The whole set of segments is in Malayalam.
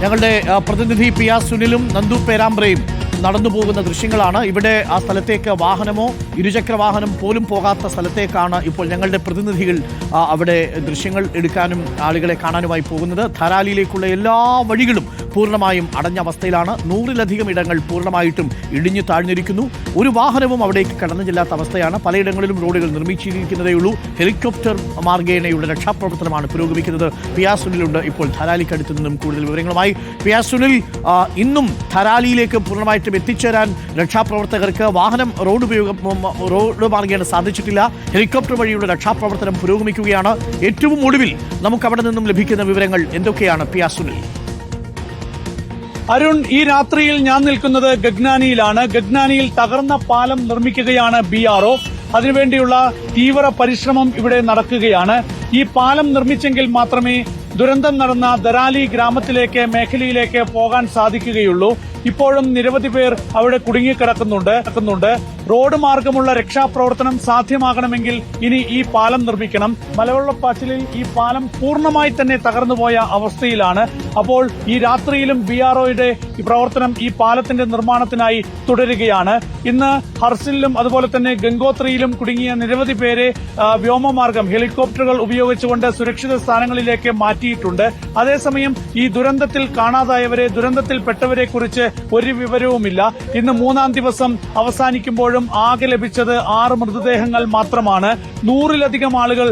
ഞങ്ങളുടെ പ്രതിനിധി പി ആർ സുനിലും നന്ദു പേരാമ്പ്രയും നടന്നു പോകുന്ന ദൃശ്യങ്ങളാണ്. ഇവിടെ ആ സ്ഥലത്തേക്ക് വാഹനമോ ഇരുചക്ര വാഹനം പോലും പോകാത്ത സ്ഥലത്തേക്കാണ് ഇപ്പോൾ ഞങ്ങളുടെ പ്രതിനിധികൾ അവിടെ ദൃശ്യങ്ങൾ എടുക്കാനും ആളുകളെ കാണാനുമായി പോകുന്നത്. ധരാലിയിലേക്കുള്ള എല്ലാ വഴികളും പൂർണമായും അടഞ്ഞ അവസ്ഥയിലാണ്. നൂറിലധികം ഇടങ്ങൾ പൂർണമായിട്ടും ഇടിഞ്ഞു താഴ്ന്നിരിക്കുന്നു. ഒരു വാഹനവും അവിടേക്ക് കടന്നു ചെല്ലാത്ത അവസ്ഥയാണ്. പലയിടങ്ങളിലും റോഡുകൾ നിർമ്മിച്ചിരിക്കുന്നതേയുള്ളൂ. ഹെലികോപ്റ്റർ മാർഗേനയുടെ രക്ഷാപ്രവർത്തനമാണ് പുരോഗമിക്കുന്നത്. പിയാസുനിലുണ്ട്. ഇപ്പോൾ ധരാലിക്കടുത്തു നിന്നും കൂടുതൽ വിവരങ്ങളുമായി പിയാസുനിൽ ഇന്നും ധരാലിയിലേക്ക് പൂർണമായിട്ടും എത്തിച്ചേരാൻ രക്ഷാപ്രവർത്തകർക്ക് വാഹനം റോഡ് ഉപയോഗം റോഡ് മാർഗേന സാധിച്ചിട്ടില്ല. ഹെലികോപ്റ്റർ വഴിയുള്ള രക്ഷാപ്രവർത്തനം പുരോഗമിക്കുകയാണ്. ഏറ്റവും ഒടുവിൽ നമുക്ക് അവിടെ നിന്നും ലഭിക്കുന്ന വിവരങ്ങൾ എന്തൊക്കെയാണ് പിയാ സുനിൽ അരുൺ ഈ രാത്രിയിൽ ഞാൻ നിൽക്കുന്നത് ഗഗ്നാനിയിലാണ്. ഗഗ്നാനിയിൽ തകർന്ന പാലം നിർമ്മിക്കുകയാണ് ബി ആർ ഒ. അതിനുവേണ്ടിയുള്ള തീവ്ര പരിശ്രമം ഇവിടെ നടക്കുകയാണ്. ഈ പാലം നിർമ്മിച്ചെങ്കിൽ മാത്രമേ ദുരന്തം നടന്ന ദരാലി ഗ്രാമത്തിലേക്ക് മേഖലയിലേക്ക് പോകാൻ സാധിക്കുകയുള്ളൂ. ഇപ്പോഴും നിരവധി പേർ അവിടെ കുടുങ്ങിക്കിടക്കുന്നുണ്ട് കിടക്കുന്നുണ്ട്. റോഡ് മാർഗമുള്ള രക്ഷാപ്രവർത്തനം സാധ്യമാകണമെങ്കിൽ ഇനി ഈ പാലം നിർമ്മിക്കണം. മലവെള്ളപ്പാച്ചിലിൽ ഈ പാലം പൂർണമായി തന്നെ തകർന്നുപോയ അവസ്ഥയിലാണ്. അപ്പോൾ ഈ രാത്രിയിലും ബി ആർ ഒയുടെ പ്രവർത്തനം ഈ പാലത്തിന്റെ നിർമ്മാണത്തിനായി തുടരുകയാണ്. ഇന്ന് ഹർസിലും അതുപോലെ തന്നെ ഗംഗോത്രിയിലും കുടുങ്ങിയ നിരവധി പേരെ വ്യോമമാർഗം ഹെലികോപ്റ്ററുകൾ ഉപയോഗിച്ചുകൊണ്ട് സുരക്ഷിത സ്ഥാനങ്ങളിലേക്ക് മാറ്റിയിട്ടുണ്ട്. അതേസമയം ഈ ദുരന്തത്തിൽ കാണാതായവരെ ദുരന്തത്തിൽപ്പെട്ടവരെ കുറിച്ച് ഒരു വിവരവുമില്ല. ഇന്ന് മൂന്നാം ദിവസം അവസാനിക്കുമ്പോഴും ആകെ ലഭിച്ചത് ആറ് മൃതദേഹങ്ങൾ മാത്രമാണ്. നൂറിലധികം ആളുകൾ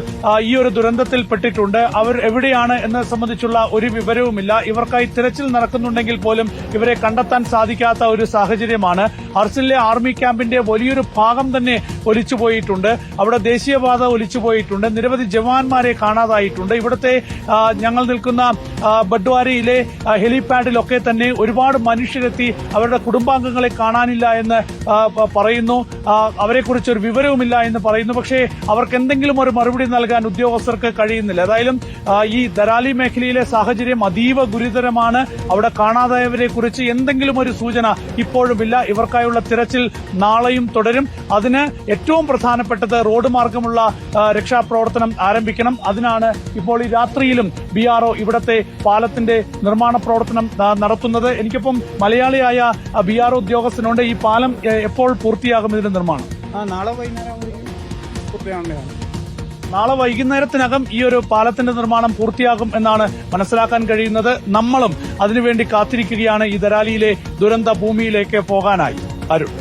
ഈ ഒരു ദുരന്തത്തിൽ പെട്ടിട്ടുണ്ട്. അവർ എവിടെയാണ് എന്ന് സംബന്ധിച്ചുള്ള ഒരു വിവരവുമില്ല. ഇവർക്കായി തിരച്ചിൽ നടക്കുന്നുണ്ടെങ്കിൽ പോലും ഇവരെ കണ്ടെത്താൻ സാധിക്കാത്ത ഒരു സാഹചര്യമാണ്. ഹർസിലെ ആർമി ക്യാമ്പിന്റെ വലിയൊരു ഭാഗം തന്നെ ഒലിച്ചുപോയിട്ടുണ്ട്. അവിടെ ദേശീയപാത ഒലിച്ചുപോയിട്ടുണ്ട്. നിരവധി ജവാന്മാരെ കാണാതായിട്ടുണ്ട്. ഇവിടുത്തെ ഞങ്ങൾ നിൽക്കുന്ന ബഡ്വാരിയിലെ ഹെലിപാഡിലൊക്കെ തന്നെ ഒരുപാട് മനുഷ്യരെത്തി അവരുടെ കുടുംബാംഗങ്ങളെ കാണാനില്ല എന്ന് പറയുന്നു. അവരെ അവരെക്കുറിച്ച് ഒരു വിവരവുമില്ല എന്ന് പറയുന്നു. പക്ഷേ അവർക്ക് എന്തെങ്കിലും ഒരു മറുപടി നൽകാൻ ഉദ്യോഗസ്ഥർക്ക് കഴിയുന്നില്ല. ഏതായാലും ഈ ദരാലി മേഖലയിലെ സാഹചര്യം അതീവ ഗുരുതരമാണ്. അവിടെ കാണാതായവരെ കുറിച്ച് എന്തെങ്കിലും ഒരു സൂചന ഇപ്പോഴുമില്ല. ഇവർക്കായുള്ള തിരച്ചിൽ നാളെയും തുടരും. അതിന് ഏറ്റവും പ്രധാനപ്പെട്ടത് റോഡ് മാർഗമുള്ള രക്ഷാപ്രവർത്തനം ആരംഭിക്കണം. അതിനാണ് ഇപ്പോൾ ഈ രാത്രിയിലും ബി ആർ ഇവിടത്തെ പാലത്തിന്റെ നിർമ്മാണ പ്രവർത്തനം നടത്തുന്നത്. എനിക്കൊപ്പം മലയാളിയായ ബി ആർ ഉദ്യോഗസ്ഥനുണ്ട്. ഈ പാലം എപ്പോൾ പൂർത്തിയാകും ഇതിന്റെ നിർമ്മാണം? നാളെ വൈകുന്നേരം നാളെ വൈകുന്നേരത്തിനകം ഈ ഒരു പാലത്തിന്റെ നിർമ്മാണം പൂർത്തിയാകും എന്നാണ് മനസ്സിലാക്കാൻ കഴിയുന്നത്. നമ്മളും അതിനുവേണ്ടി കാത്തിരിക്കുകയാണ് ഈ ദരാലിയിലെ ദുരന്ത ഭൂമിയിലേക്ക് പോകാനായി. അരുൺ.